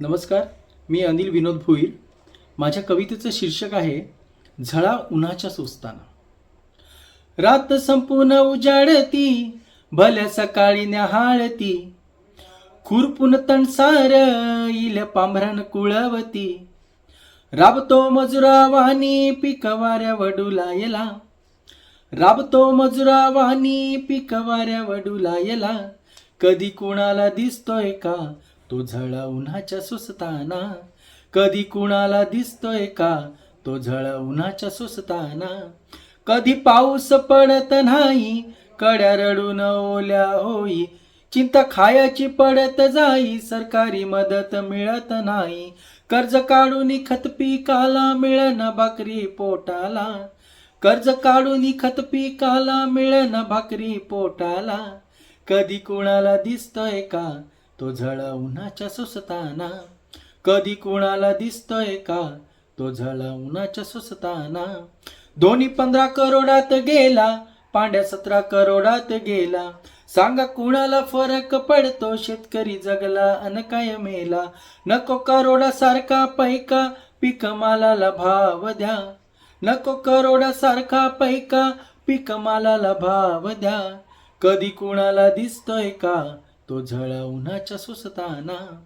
नमस्कार मी अनिल विनोद भोईर. माझ्या कवितेचं शीर्षक आहे झळा उन्हाच्या सोसताना. रात संपूर्ण उजाडती भल्या सकाळी न्याहाळती. खुरपून तणसार इल पांभरण कुळवती. राबतो मजुरा वाहनी पीक वाऱ्या वडूला येला राबतो मजुरा वाहनी पीक वाऱ्या वडूला येला कधी कुणाला दिसतोय का? तो झळा उन्हाच्या सुसताना. कधी कुणाला दिसतोय का? तो झळा उन्हाच्या सुसताना. कधी पाऊस पडत नाही कड्या रडून ओल्या होई. चिंता खायाची पडत जाई सरकारी मदत मिळत नाही. कर्ज काढून खत पिकाला मिळन भाकरी पोटाला. कर्ज काढून खत पिकाला मिळन भाकरी पोटाला. कधी कुणाला दिसतोय का? तो झळा उन्हाच्या सुसताना. कधी कुणाला दिसतोय का? तो झळा उन्हाच्या सुसताना. दोन्ही पंधरा करोडात गेला पांड्या सतरा करोडात गेला. सांगा कुणाला फरक पडतो? शेतकरी जगला अन काय मेला? नको करोडासारखा पैका पीक मालाला भाव द्या. नको करोडासारखा पैका पीक मालाला भाव द्या. कधी कुणाला दिसतोय का? तो झळा उन्हाच्या सुसताना.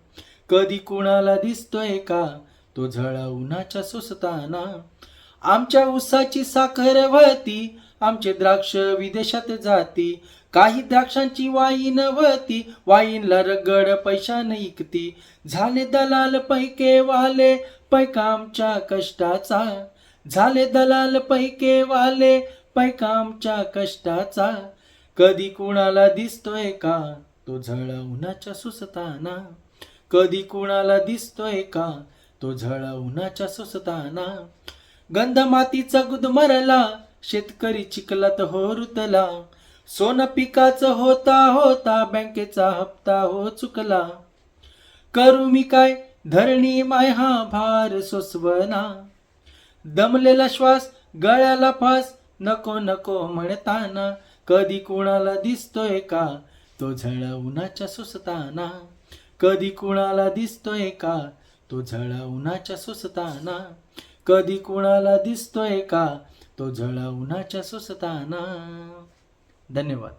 कधी कुणाला दिसतोय का? तो झळा उन्हाच्या सुसताना. आमच्या उसाची साखर वळती आमचे द्राक्ष विदेशात जाती. काही द्राक्षांची वाईन वळती वाईनला रगड पैशान इकती झाले दलाल पैके वाले पैका आमच्या कष्टाचा. झाले दलाल पैके वाले पैका आमच्या कष्टाचा. कधी कुणाला दिसतोय का? तो झळा उन्हाच्या सुसताना. कधी कुणाला दिसतोय का? तो झळा उन्हाच्या सुसताना. गंध मातीचा गुदमरला शेतकरी चिखलात हो रुतला. सोनं पिकाचं होता होता बँकेचा हप्ता हो चुकला. करू मी काय? धरणी माय हा भार सोसवना. दमलेला श्वास गळ्याला फास नको नको म्हणताना. कधी कुणाला दिसतोय का? तो झळा उन्हाच्या सुसताना. कधी कुणाला दिसतोय का? तो झळा उन्हाच्या सुसताना. कधी कुणाला दिसतोय का? तो झळा उन्हाच्या सुसताना. धन्यवाद.